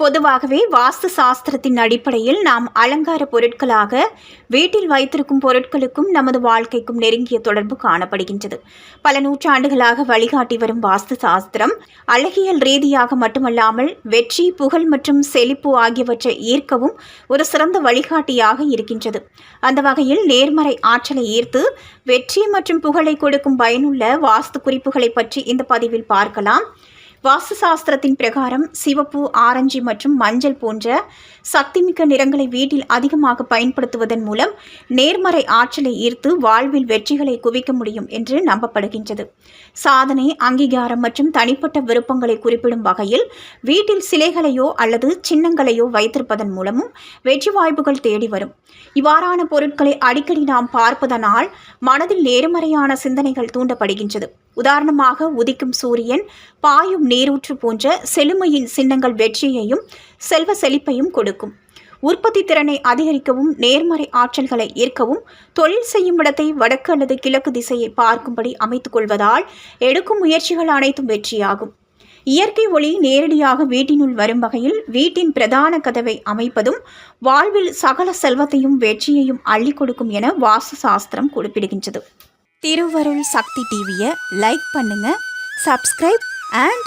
பொதுவாகவே வாஸ்து சாஸ்திரத்தின் அடிப்படையில் நாம் அலங்கார பொருட்களாக வீட்டில் வைத்திருக்கும் பொருட்களுக்கும் நமது வாழ்க்கைக்கும் நெருங்கிய தொடர்பு காணப்படுகின்றது. பல நூற்றாண்டுகளாக வழிகாட்டி வரும் வாஸ்து சாஸ்திரம் அழகியல் ரீதியாக மட்டுமல்லாமல் வெற்றி புகழ் மற்றும் செழிப்பு ஆகியவற்றை ஈர்க்கவும் ஒரு சிறந்த வழிகாட்டியாக இருக்கின்றது. அந்த வகையில் நேர்மறை ஆற்றலை ஈர்த்து வெற்றி மற்றும் புகழை கொடுக்கும் பயனுள்ள வாஸ்து குறிப்புகளை பற்றி இந்த பதிவில் பார்க்கலாம். வாஸ்து சாஸ்திரத்தின் பிரகாரம் சிவப்பு ஆரஞ்சு மற்றும் மஞ்சள் போன்ற சக்திமிக்க நிறங்களை வீட்டில் அதிகமாக பயன்படுத்துவதன் மூலம் நேர்மறை ஆற்றலை ஈர்த்து வாழ்வில் வெற்றிகளை குவிக்க முடியும் என்று நம்பப்படுகின்றது. சாதனை அங்கீகாரம் மற்றும் தனிப்பட்ட விருப்பங்களை குறிப்பிடும் வகையில் வீட்டில் சிலைகளையோ அல்லது சின்னங்களையோ வைத்திருப்பதன் மூலமும் வெற்றி வாய்ப்புகள் தேடி வரும். இவ்வாறான பொருட்களை அடிக்கடி நாம் பார்ப்பதனால் மனதில் நேர்மறையான சிந்தனைகள் தூண்டப்படுகின்றது. உதாரணமாக உதிக்கும் சூரியன் பாயும் நீரூற்று போன்ற செழுமையின் சின்னங்கள் வெற்றியையும் செல்வ செழிப்பையும் கொடுக்கும். உற்பத்தி திறனை அதிகரிக்கவும் நேர்மறை ஆற்றல்களை ஈர்க்கவும் தொழில் செய்யும் இடத்தை வடக்கு அல்லது கிழக்கு திசையை பார்க்கும்படி அமைத்துக் கொள்வதால் எடுக்கும் முயற்சிகள் அனைத்தும் வெற்றியாகும். இயற்கை ஒளி நேரடியாக வீட்டினுள் வரும் வகையில் வீட்டின் பிரதான கதவை அமைப்பதும் வாழ்வில் சகல செல்வத்தையும் வெற்றியையும் அள்ளி கொடுக்கும் என வாஸ்து சாஸ்திரம் குறிப்பிடுகின்றது. திருவருள் சக்தி டிவியை லைக் பண்ணுங்க சப்ஸ்கிரைப் அண்ட்